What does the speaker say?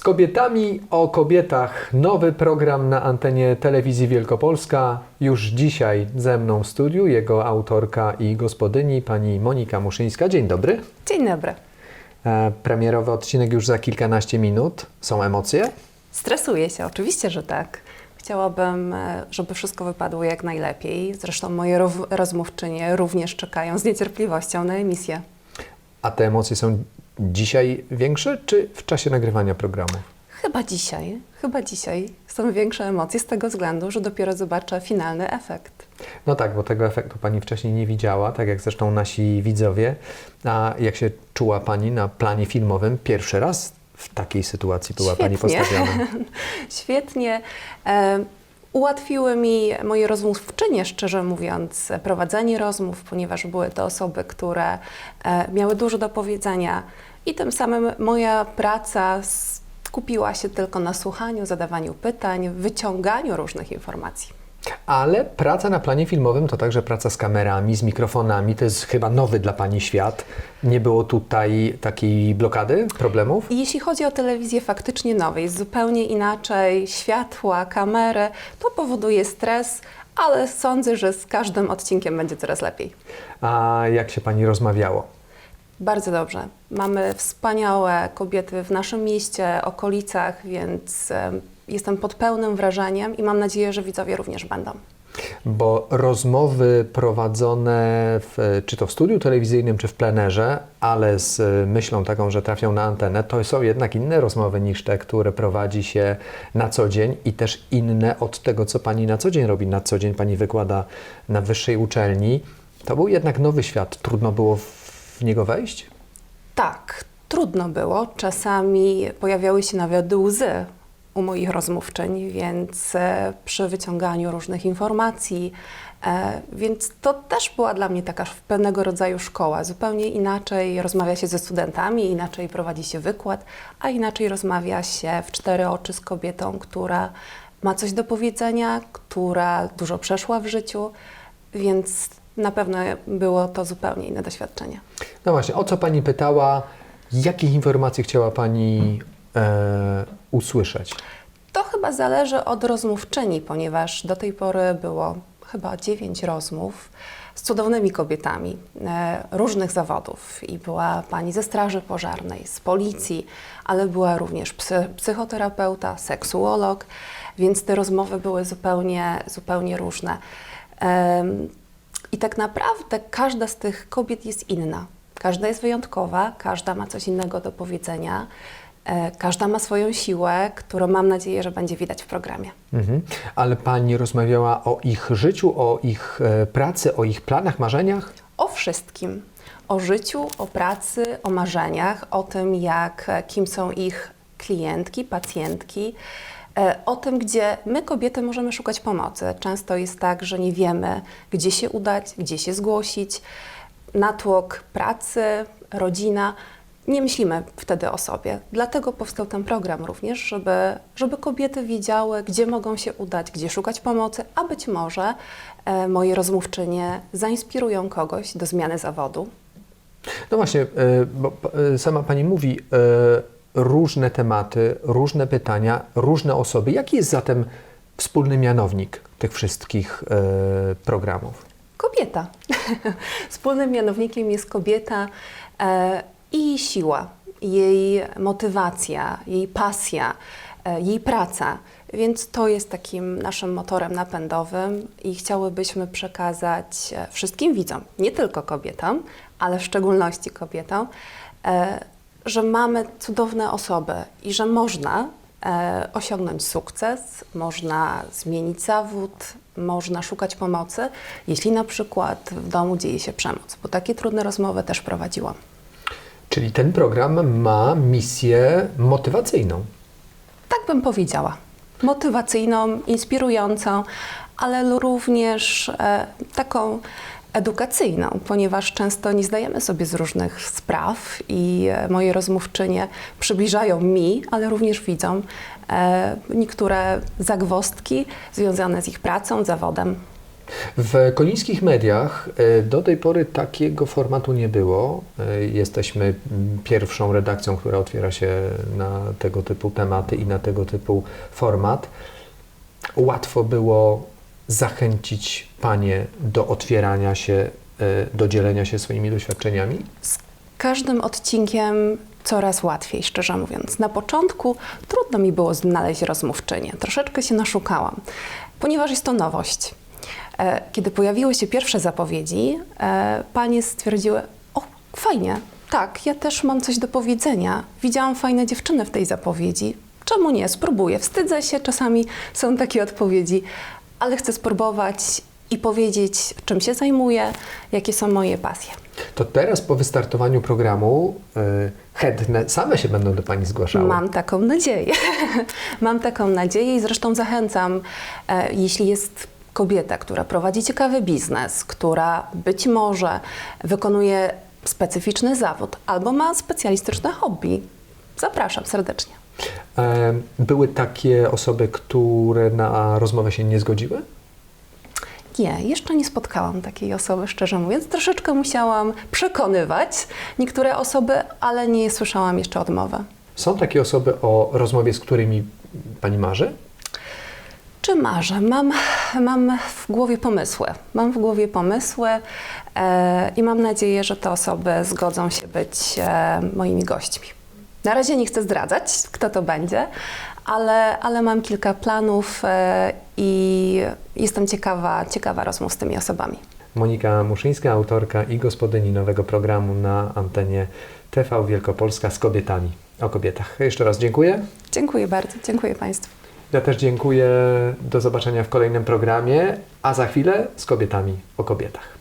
Z kobietami o kobietach. Nowy program na antenie telewizji Wielkopolska. Już dzisiaj ze mną w studiu jego autorka i gospodyni, pani Monika Muszyńska. Dzień dobry. Dzień dobry. E, premierowy odcinek już za kilkanaście minut. Są emocje? Stresuję się, oczywiście, że tak. Chciałabym, e, żeby wszystko wypadło jak najlepiej. Zresztą moje rozmówczynie również czekają z niecierpliwością na emisję. A te emocje są dzisiaj większe, czy w czasie nagrywania programu? Chyba dzisiaj, chyba dzisiaj są większe emocje z tego względu, że dopiero zobaczę finalny efekt. No tak, bo tego efektu Pani wcześniej nie widziała, tak jak zresztą nasi widzowie. A jak się czuła Pani na planie filmowym? Pierwszy raz w takiej sytuacji była Pani Świetnie. postawiona. Świetnie. E, ułatwiły mi moje rozmówczynie, szczerze mówiąc, prowadzenie rozmów, ponieważ były to osoby, które e, miały dużo do powiedzenia i tym samym moja praca skupiła się tylko na słuchaniu, zadawaniu pytań, wyciąganiu różnych informacji. Ale praca na planie filmowym to także praca z kamerami, z mikrofonami. To jest chyba nowy dla Pani świat. Nie było tutaj takiej blokady, problemów? Jeśli chodzi o telewizję faktycznie nowej, jest zupełnie inaczej, światła, kamery, to powoduje stres, ale sądzę, że z każdym odcinkiem będzie coraz lepiej. A jak się Pani rozmawiało? Bardzo dobrze. Mamy wspaniałe kobiety w naszym mieście, okolicach, więc em, jestem pod pełnym wrażeniem i mam nadzieję, że widzowie również będą. Bo rozmowy prowadzone w, czy to w studiu telewizyjnym, czy w plenerze, ale z myślą taką, że trafią na antenę, to są jednak inne rozmowy niż te, które prowadzi się na co dzień i też inne od tego, co Pani na co dzień robi. Na co dzień Pani wykłada na wyższej uczelni. To był jednak nowy świat. Trudno było niego wejść? Tak, trudno było. Czasami pojawiały się nawet łzy u moich rozmówczyń, więc e, przy wyciąganiu różnych informacji, e, więc to też była dla mnie taka pewnego rodzaju szkoła. Zupełnie inaczej rozmawia się ze studentami, inaczej prowadzi się wykład, a inaczej rozmawia się w cztery oczy z kobietą, która ma coś do powiedzenia, która dużo przeszła w życiu, więc na pewno było to zupełnie inne doświadczenie. No właśnie, o co Pani pytała? Jakich informacji chciała Pani e, usłyszeć? To chyba zależy od rozmówczyni, ponieważ do tej pory było chyba dziewięć rozmów z cudownymi kobietami e, różnych zawodów. I była pani ze Straży Pożarnej, z policji, ale była również psy, psychoterapeuta, seksuolog, więc te rozmowy były zupełnie, zupełnie różne. Em, I tak naprawdę każda z tych kobiet jest inna. Każda jest wyjątkowa, każda ma coś innego do powiedzenia. E, Każda ma swoją siłę, którą mam nadzieję, że będzie widać w programie. Mhm. Ale Pani rozmawiała o ich życiu, o ich e, pracy, o ich planach, marzeniach? O wszystkim. O życiu, o pracy, o marzeniach, o tym, jak, e, kim są ich klientki, pacjentki, o tym, gdzie my, kobiety, możemy szukać pomocy. Często jest tak, że nie wiemy, gdzie się udać, gdzie się zgłosić. Natłok pracy, rodzina. Nie myślimy wtedy o sobie. Dlatego powstał ten program również, żeby, żeby kobiety wiedziały, gdzie mogą się udać, gdzie szukać pomocy, a być może e, moje rozmówczynie zainspirują kogoś do zmiany zawodu. No właśnie, e, bo e, sama Pani mówi e, różne tematy, różne pytania, różne osoby. Jaki jest zatem wspólny mianownik tych wszystkich e, programów? Kobieta. Wspólnym mianownikiem jest kobieta e, i siła, jej motywacja, jej pasja, e, jej praca. Więc to jest takim naszym motorem napędowym i chciałybyśmy przekazać wszystkim widzom, nie tylko kobietom, ale w szczególności kobietom, że mamy cudowne osoby i że można e, osiągnąć sukces, można zmienić zawód, można szukać pomocy, jeśli na przykład w domu dzieje się przemoc, bo takie trudne rozmowy też prowadziłam. Czyli ten program ma misję motywacyjną. Tak bym powiedziała. Motywacyjną, inspirującą, ale również e, taką edukacyjną, ponieważ często nie zdajemy sobie z różnych spraw i e, moje rozmówczynie przybliżają mi, ale również widzom e, niektóre zagwozdki związane z ich pracą, zawodem. W kolińskich mediach e, do tej pory takiego formatu nie było. Jesteśmy mm, pierwszą redakcją, która otwiera się na tego typu tematy i na tego typu format. Łatwo było zachęcić Panie do otwierania się, e, do dzielenia się swoimi doświadczeniami? Z każdym odcinkiem coraz łatwiej, szczerze mówiąc. Na początku trudno mi było znaleźć rozmówczynię. Troszeczkę się naszukałam, ponieważ jest to nowość. E, Kiedy pojawiły się pierwsze zapowiedzi, e, panie stwierdziły: O, fajnie, tak, ja też mam coś do powiedzenia. Widziałam fajne dziewczyny w tej zapowiedzi. Czemu nie? Spróbuję. Wstydzę się, czasami są takie odpowiedzi, ale chcę spróbować i powiedzieć, czym się zajmuję, jakie są moje pasje. To teraz po wystartowaniu programu e, chętne same się będą do Pani zgłaszały. Mam taką nadzieję. Mam taką nadzieję i zresztą zachęcam, e, jeśli jest kobieta, która prowadzi ciekawy biznes, która być może wykonuje specyficzny zawód albo ma specjalistyczne hobby, zapraszam serdecznie. E, Były takie osoby, które na rozmowę się nie zgodziły? Nie, jeszcze nie spotkałam takiej osoby, szczerze mówiąc. Troszeczkę musiałam przekonywać niektóre osoby, ale nie słyszałam jeszcze odmowy. Są takie osoby, o rozmowie z którymi Pani marzy? Czy marzę? Mam, mam w głowie pomysły. Mam w głowie pomysły e, i mam nadzieję, że te osoby zgodzą się być e, moimi gośćmi. Na razie nie chcę zdradzać, kto to będzie, ale, ale mam kilka planów e, i jestem ciekawa, ciekawa rozmów z tymi osobami. Monika Muszyńska, autorka i gospodyni nowego programu na antenie TV Wielkopolska z kobietami. O kobietach. Jeszcze raz dziękuję. Dziękuję bardzo, dziękuję Państwu. Ja też dziękuję. Do zobaczenia w kolejnym programie, a za chwilę z kobietami o kobietach.